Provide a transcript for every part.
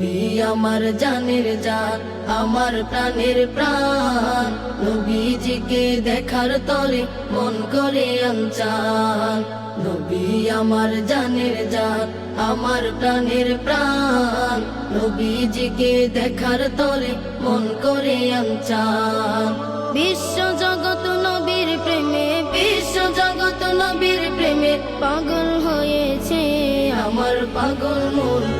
নবী আমার জানের জান, আমার প্রাণের প্রাণ। নবীজিকে দেখার তরে মন করে আনচান। নবী আমার জানের জান, আমার প্রাণের প্রাণ। নবীজিকে দেখার তরে মন করে আনচান। বিশ্ব জগত নবীর প্রেমে, বিশ্ব জগত নবীর প্রেমে পাগল হয়েছে আমার পাগল মন।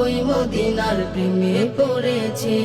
ওই মদিনার প্রেমে পড়েছে।